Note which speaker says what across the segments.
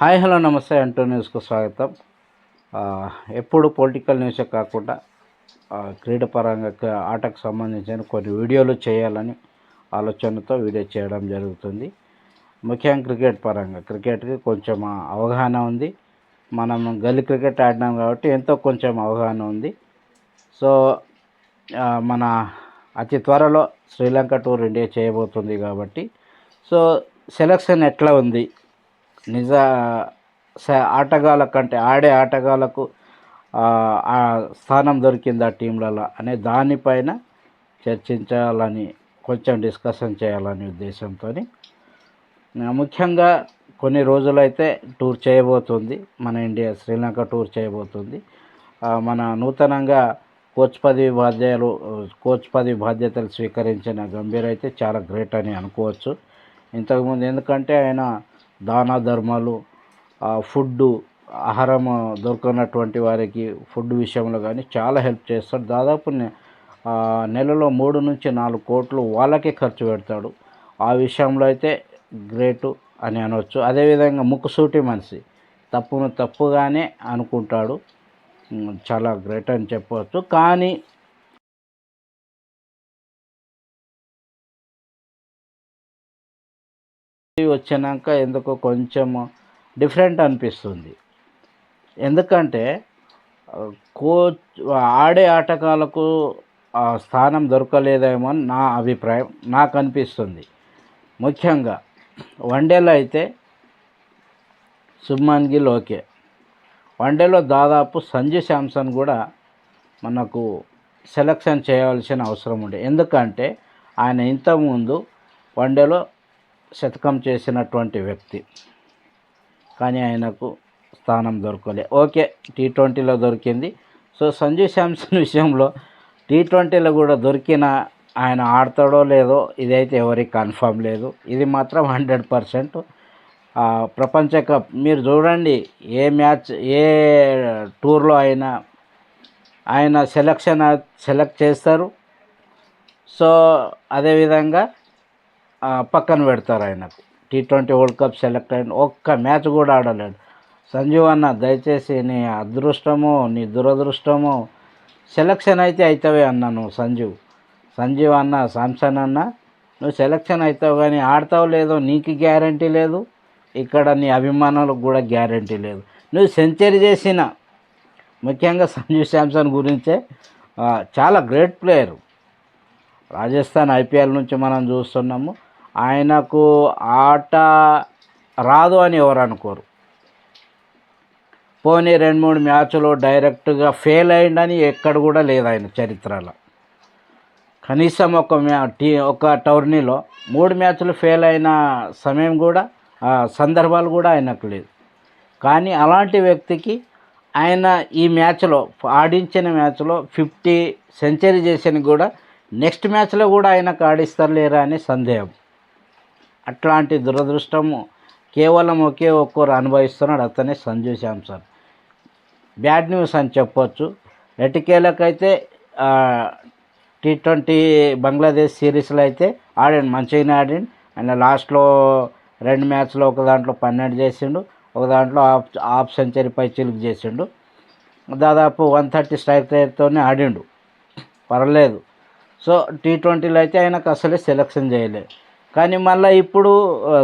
Speaker 1: Hi hello నమస్తే. అంటూ న్యూస్కు స్వాగతం. ఎప్పుడు పొలిటికల్ న్యూసే కాకుండా క్రీడాపరంగా ఆటకు సంబంధించిన కొన్ని వీడియోలు చేయాలని ఆలోచనతో వీడియో చేయడం జరుగుతుంది. ముఖ్యంగా క్రికెట్ పరంగా క్రికెట్కి కొంచెం అవగాహన ఉంది. మనం గల్లీ క్రికెట్ ఆడినాం కాబట్టి ఎంతో కొంచెం అవగాహన ఉంది. సో మన అతి త్వరలో శ్రీలంక టూర్ ఇండియా చేయబోతుంది కాబట్టి సో సెలక్షన్ ఎట్లా ఉంది? నిజ ఆటగాళ్ళ కంటే ఆడే ఆటగాళ్ళకు ఆ, స్థానం దొరికింది ఆ టీంలలో అనే దానిపైన చర్చించాలని కొంచెం డిస్కషన్ చేయాలనే ఉద్దేశంతో ముఖ్యంగా కొన్ని రోజులైతే టూర్ చేయబోతుంది. మన ఇండియా శ్రీలంక టూర్ చేయబోతుంది. మన నూతనంగా కోచ్ పదవి బాధ్యతలు కోచ్ పదవి బాధ్యతలు స్వీకరించిన గంభీర్ అయితే చాలా గ్రేట్ అని అనుకోవచ్చు. ఇంతకుముందు ఎందుకంటే ఆయన దాన ధర్మాలు ఫుడ్డు ఆహారం దొరకనటువంటి వారికి ఫుడ్ విషయంలో కానీ చాలా హెల్ప్ చేస్తాడు. దాదాపు నెలలో మూడు నుంచి నాలుగు కోట్లు వాళ్ళకే ఖర్చు పెడతాడు. ఆ విషయంలో అయితే గ్రేటు అని అనవచ్చు అదేవిధంగా ముక్కుసూటి మనిషి తప్పును తప్పుగానే అనుకుంటాడు. చాలా గ్రేట్ అని చెప్పవచ్చు కానీ వచ్చినాక ఎందుకో కొంచెం డిఫరెంట్ అనిపిస్తుంది. ఎందుకంటే కోచ్ ఆడే ఆటగాళ్ళకు ఆ స్థానం దొరకలేదేమో అని నా అభిప్రాయం నాకు అనిపిస్తుంది. ముఖ్యంగా వన్డేలో అయితే శుభ్మన్ గిల్ ఓకే. వన్డేలో దాదాపు సంజు శాంసన్ కూడా మనకు సెలక్షన్ చేయవలసిన అవసరం ఉండే. ఎందుకంటే ఆయన ఇంతకుముందు వన్డేలో శతకం చేసినటువంటి వ్యక్తి. కానీ ఆయనకు స్థానం దొరకలే. ఓకే టీ ట్వంటీలో దొరికింది. సో సంజు శాంసన్ విషయంలో టీ ట్వంటీలో కూడా దొరికిన ఆయన ఆడతాడో లేదో ఇదైతే ఎవరికి కన్ఫర్మ్ లేదు. ఇది మాత్రం హండ్రెడ్ పర్సెంట్. ప్రపంచ కప్ మీరు చూడండి ఏ మ్యాచ్ ఏ టూర్లో అయినా ఆయన సెలక్షన్ సెలెక్ట్ చేస్తారు. సో అదేవిధంగా పక్కన పెడతారు ఆయనకు. T twenty World Cup select అయిన ఒక్క మ్యాచ్ కూడా ఆడలేడు. సంజీవ్ అన్న దయచేసి నీ అదృష్టమో నీ దురదృష్టమో సెలక్షన్ అయితే అవుతావే అన్న నువ్వు సంజీవ్. సంజీవ్ అన్న సామ్సన్ అన్న నువ్వు సెలక్షన్ అవుతావు కానీ ఆడతావు లేదో నీకు గ్యారంటీ లేదు. ఇక్కడ నీ అభిమానులకు కూడా గ్యారంటీ లేదు. నువ్వు సెంచరీ చేసిన ముఖ్యంగా సంజీవ్ శాంసన్ గురించే చాలా గ్రేట్ ప్లేయరు. రాజస్థాన్ ఐపీఎల్ నుంచి మనం చూస్తున్నాము. ఆయనకు ఆట రాదు అని ఎవరు అనుకోరు. పోనీ రెండు మూడు మ్యాచ్లు డైరెక్ట్గా ఫెయిల్ అయిందని ఎక్కడ కూడా లేదు ఆయన చరిత్రలో. కనీసం ఒక మ్యా టీ ఒక టోర్నీలో మూడు మ్యాచ్లు ఫెయిల్ అయిన సమయం కూడా ఆ, సందర్భాలు కూడా ఆయనకు లేదు. కానీ అలాంటి వ్యక్తికి ఆయన ఈ మ్యాచ్లో ఆడించిన మ్యాచ్లో ఫిఫ్టీ సెంచరీ చేసిన కూడా నెక్స్ట్ మ్యాచ్లో కూడా ఆయనకు ఆడిస్తారు లేరా అనే సందేహం. అట్లాంటి దురదృష్టము కేవలం ఒకే ఒక్కరు అనుభవిస్తున్నాడు. అతనే సంజు శాంసన్ బ్యాడ్ న్యూస్ అని చెప్పొచ్చు. రెటికేలకైతే టీ ట్వంటీ బంగ్లాదేశ్ సిరీస్లో అయితే ఆడాడు. మంచిగానే ఆడాడు. ఆయన లాస్ట్లో రెండు మ్యాచ్లో ఒక దాంట్లో పన్నెండు చేసిండు. ఒక దాంట్లో హాఫ్ హాఫ్ సెంచరీ పై చిలుకు చేసిండు. దాదాపు వన్ థర్టీ స్ట్రైక్ రేట్తోనే ఆడిండు. పర్లేదు సో టీ ట్వంటీలో అయితే ఆయనకు అసలే సెలక్షన్ చేయలేదు. కానీ మళ్ళీ ఇప్పుడు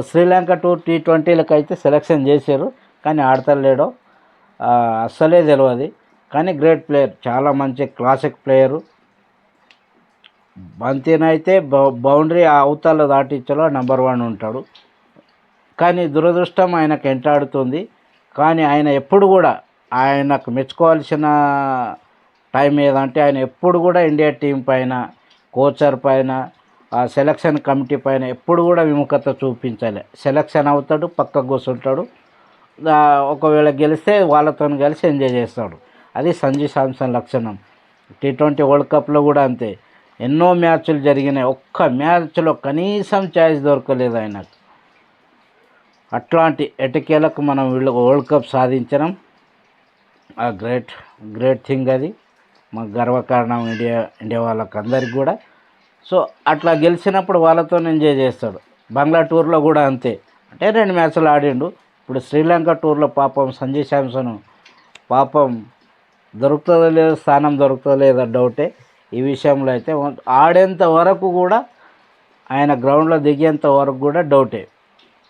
Speaker 1: శ్రీలంక టూర్ టీ ట్వంటీలకు అయితే సెలక్షన్ చేశారు కానీ ఆడతలేడో. అస్సలే తెలియదు కానీ గ్రేట్ ప్లేయర్ చాలా మంచి క్లాసిక్ ప్లేయరు బంతినైతే బౌ బౌండరీ అవతల దాటించలో నెంబర్ వన్ ఉంటాడు. కానీ దురదృష్టం ఆయనకు ఎంటాడుతుంది కానీ ఆయన ఎప్పుడు కూడా ఆయనకు మెచ్చుకోవాల్సిన టైం ఏదంటే ఆయన ఎప్పుడు కూడా ఇండియా టీం పైన కోచర్ పైన ఆ సెలక్షన్ కమిటీ పైన ఎప్పుడు కూడా విముఖత చూపించాలి. సెలక్షన్ అవుతాడు పక్కకు కూర్చుంటాడు. ఒకవేళ గెలిస్తే వాళ్ళతో కలిసి ఎంజాయ్ చేస్తాడు. అది సంజు శాంసన్ లక్షణం. టీ ట్వంటీ వరల్డ్ కప్లో కూడా అంతే. ఎన్నో మ్యాచ్లు జరిగినాయి. ఒక్క మ్యాచ్లో కనీసం ఛాయిస్ దొరకలేదు ఆయనకు. అట్లాంటి ఎటకేలకు మనం వీళ్ళు వరల్డ్ కప్ సాధించడం ఆ గ్రేట్ గ్రేట్ థింగ్ అది. మాకు గర్వకారణం ఇండియా ఇండియా వాళ్ళకి అందరికి కూడా. సో అట్లా గెలిచినప్పుడు వాళ్ళతో ఎంజాయ్ చేస్తాడు. బంగ్లా టూర్లో కూడా అంతే. అంటే రెండు మ్యాచ్లు ఆడిండు. ఇప్పుడు శ్రీలంక టూర్లో పాపం సంజయ్ శాంసన్ పాపం దొరుకుతుందో లేదో స్థానం దొరుకుతుందో లేదో డౌటే. ఈ విషయంలో అయితే ఆడేంత వరకు కూడా ఆయన గ్రౌండ్లో దిగేంత వరకు కూడా డౌటే.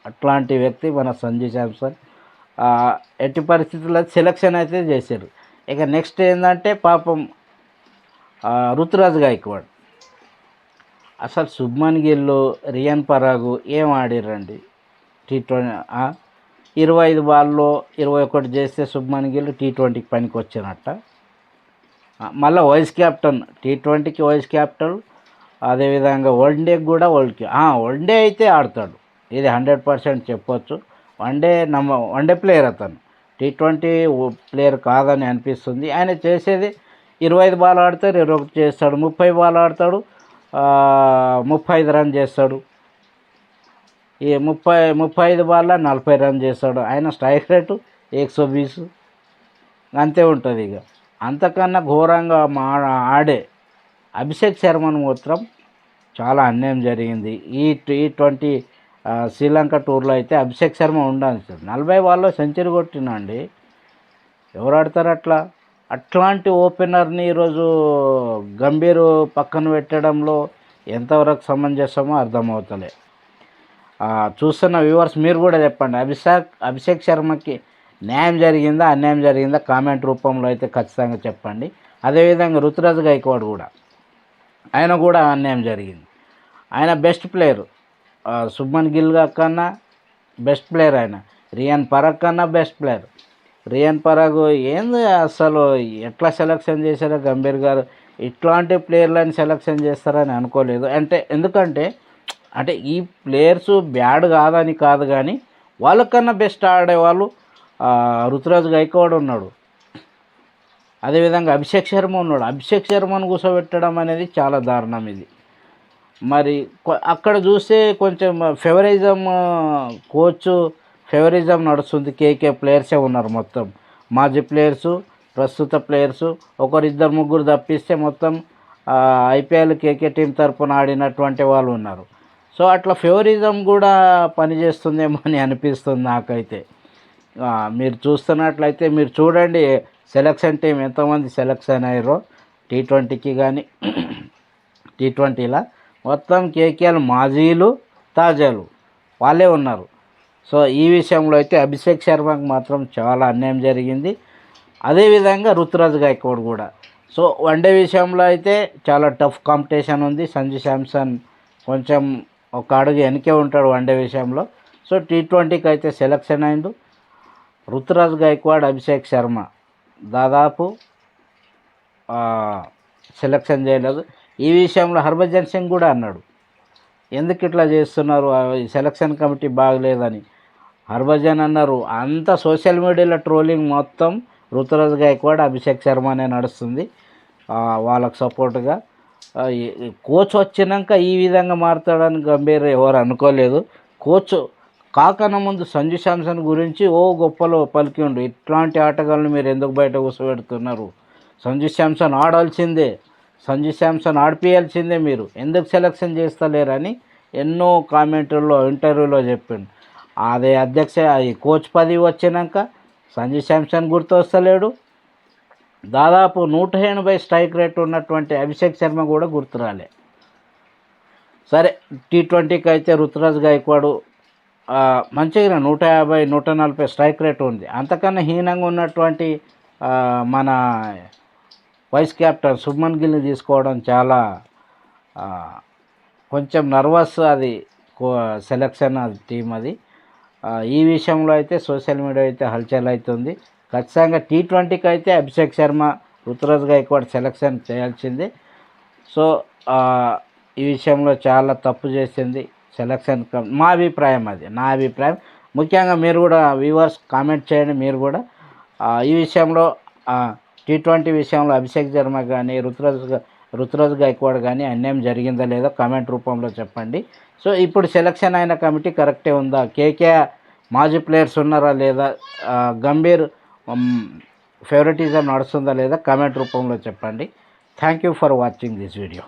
Speaker 1: అట్లాంటి వ్యక్తి మన సంజయ్ శాంసన్. ఎట్టి పరిస్థితుల్లో సెలక్షన్ అయితే చేశారు. ఇక నెక్స్ట్ ఏంటంటే పాపం ఋతురాజ్ గాయక్వాడ్. అసలు శుభ్మన్ గిల్లు రియాన్ పరాగు ఏం ఆడిర్రండి? టీ ట్వంటీ ఇరవై ఐదు బాల్లో ఇరవై ఒకటి చేస్తే శుభ్మన్ గిల్ టీ ట్వంటీకి పనికి వచ్చినట్ట మళ్ళీ వైస్ క్యాప్టెన్ టీ ట్వంటీకి వైస్ క్యాప్టెన్ అదేవిధంగా వన్ డేకి కూడా వరల్డ్ వన్ డే అయితే ఆడతాడు. ఇది హండ్రెడ్ పర్సెంట్ చెప్పొచ్చు. వన్ డే నమ్మ వన్ డే ప్లేయర్ అతను. టీ ట్వంటీ ప్లేయర్ కాదని అనిపిస్తుంది. ఆయన చేసేది ఇరవై ఐదు బాల్ ఆడతాడు ఇరవై ఒకటి చేస్తాడు ముప్పై బాల్ ఆడతాడు. ముప్పై ఐదు రన్ చేస్తాడు. ఈ ముప్పై ముప్పై ఐదు బాల్ల నలభై రన్ చేస్తాడు. ఆయన స్ట్రైక్ రేటు ఎక్సో బీస్ అంతే ఉంటుంది ఇక. అంతకన్నా ఘోరంగా మా ఆడే అభిషేక్ శర్మను మాత్రం చాలా అన్యాయం జరిగింది. ఈ ఈ ట్వంటీ శ్రీలంక టూర్లో అయితే అభిషేక్ శర్మ ఉండాలి సార్. నలభై బాల్లో సెంచరీ కొట్టినండి ఎవరు ఆడతారు అట్లా? అట్లాంటి ఓపెనర్ని ఈరోజు గంభీర్ పక్కన పెట్టడంలో ఎంతవరకు సమంజసమో అర్థమవుతలే. చూస్తున్న వ్యూవర్స్ మీరు కూడా చెప్పండి. అభిషేక్ అభిషేక్ శర్మకి న్యాయం జరిగిందా అన్యాయం జరిగిందా కామెంట్ రూపంలో అయితే ఖచ్చితంగా చెప్పండి. అదేవిధంగా రుతురాజ్ గైక్వాడ్ కూడా. ఆయన కూడా అన్యాయం జరిగింది. ఆయన బెస్ట్ ప్లేయర్. సుబ్మన్ గిల్ కన్నా బెస్ట్ ప్లేయర్ ఆయన. రియాన్ పరక్ కన్నా బెస్ట్ ప్లేయర్. రియాన్ పరాగ్ ఏంది అసలు ఎట్లా సెలక్షన్ చేశారో గంభీర్ గారు? ఇట్లాంటి ప్లేయర్లను సెలక్షన్ చేస్తారని అనుకోలేదు. అంటే ఎందుకంటే అంటే ఈ ప్లేయర్స్ బ్యాడ్ కాదని కాదు కానీ వాళ్ళకన్నా బెస్ట్ ఆడేవాళ్ళు రుతురాజ్ గైకోవాడ్ ఉన్నాడు. అదేవిధంగా అభిషేక్ శర్మ ఉన్నాడు. అభిషేక్ శర్మను కూర్చోబెట్టడం అనేది చాలా దారుణం ఇది. మరి అక్కడ చూస్తే కొంచెం ఫేవరిజం కోచ్ ఫేవరిజం నడుస్తుంది కేకే ప్లేయర్సే ఉన్నారు మొత్తం. మాజీ ప్లేయర్సు ప్రస్తుత ప్లేయర్సు ఒకరిద్దరు ముగ్గురు తప్పిస్తే మొత్తం ఐపీఎల్ కేకే టీం తరఫున ఆడినటువంటి వాళ్ళు ఉన్నారు. సో అట్లా ఫేవరిజం కూడా పనిచేస్తుందేమో అని అనిపిస్తుంది నాకైతే. మీరు చూస్తున్నట్లయితే మీరు చూడండి సెలక్షన్ టీం ఎంతమంది సెలక్షన్ అయ్యారో టీ ట్వంటీకి కానీ టీ ట్వంటీలా. మొత్తం కేకేఎల్ మాజీలు తాజాలు. వాళ్ళే ఉన్నారు. సో ఈ విషయంలో అయితే అభిషేక్ శర్మకు మాత్రం చాలా అన్యాయం జరిగింది. అదేవిధంగా రుతురాజ్ గాయక్వాడ్ కూడా. సో వన్డే విషయంలో అయితే చాలా టఫ్ కాంపిటీషన్ ఉంది. సంజు శాంసన్ కొంచెం ఒక అడుగు వెనకే ఉంటాడు వన్డే విషయంలో. సో టీ ట్వంటీకి అయితే సెలక్షన్ అయిండు. రుతురాజ్ గైక్వాడ్ అభిషేక్ శర్మ దాదాపు సెలెక్షన్ సెలక్షన్ చేయలేదు. ఈ విషయంలో హర్భజన్ సింగ్ కూడా అన్నాడు. ఎందుకు ఇట్లా చేస్తున్నారు? Selection committee బాగలేదని. హర్భజన్ అన్నారు అంత సోషల్ మీడియాలో ట్రోలింగ్ మొత్తం రుతురాజ్ గైక్వాడ్ అభిషేక్ శర్మనే నడుస్తుంది వాళ్ళకు సపోర్ట్గా. కోచ్ వచ్చినాక ఈ విధంగా మారుతాడని గంభీర్ ఎవరు అనుకోలేదు. కోచ్ కాకన ముందు సంజు శాంసన్ గురించి ఓ గొప్పలో పలికి ఉండు ఇట్లాంటి ఆటగాళ్ళని మీరు ఎందుకు బయట కూర్చోబెడుతున్నారు? సంజు శాంసన్ ఆడాల్సిందే సంజు శాంసన్ ఆడిపియాల్సిందే మీరు ఎందుకు సెలక్షన్ చేస్తలేరని ఎన్నో కామెంట్లలో ఇంటర్వ్యూలో చెప్పిండు. అదే అధ్యక్ష ఈ కోచ్ పదవి వచ్చినాక సంజయ్ శాంసన్ గుర్తు వస్తలేడు దాదాపు నూట ఎనభై స్ట్రైక్ రేట్ ఉన్నటువంటి అభిషేక్ శర్మ కూడా గుర్తు రాలే సరే టీ ట్వంటీకి అయితే రుతురాజ్ గాయక్వాడు మంచిగా నూట యాభై నూట నలభై స్ట్రైక్ రేట్ ఉంది. అంతకన్నా హీనంగా ఉన్నటువంటి మన వైస్ కెప్టెన్ సుమన్ గిల్ని తీసుకోవడం చాలా కొంచెం నర్వస్ అది సెలక్షన్ అది టీం అది. ఈ విషయంలో అయితే సోషల్ మీడియా అయితే హల్చల్ అవుతుంది. ఖచ్చితంగా టీ ట్వంటీకి అయితే అభిషేక్ శర్మ రుతురాజ్ గైక్వాడ్ సెలక్షన్ చేయాల్సింది. సో ఈ విషయంలో చాలా తప్పు చేసింది సెలక్షన్ మా అభిప్రాయం అది నా అభిప్రాయం. ముఖ్యంగా మీరు కూడా వ్యూవర్స్ కామెంట్ చేయండి మీరు కూడా. ఈ విషయంలో టీ ట్వంటీ విషయంలో అభిషేక్ శర్మ కానీ ఋతురాజ్ ఋతురాజ్ గైక్వాడ్ కానీ అన్యాయం జరిగిందా లేదో కామెంట్ రూపంలో చెప్పండి. సో ఇప్పుడు సెలక్షన్ అయిన కమిటీ కరెక్టే ఉందా? కేకే మాజీ ప్లేయర్స్ ఉన్నారా లేదా? గంభీర్ ఫేవరెటిజం నడుస్తుందా లేదా? కామెంట్ రూపంలో చెప్పండి. Thank you for watching this video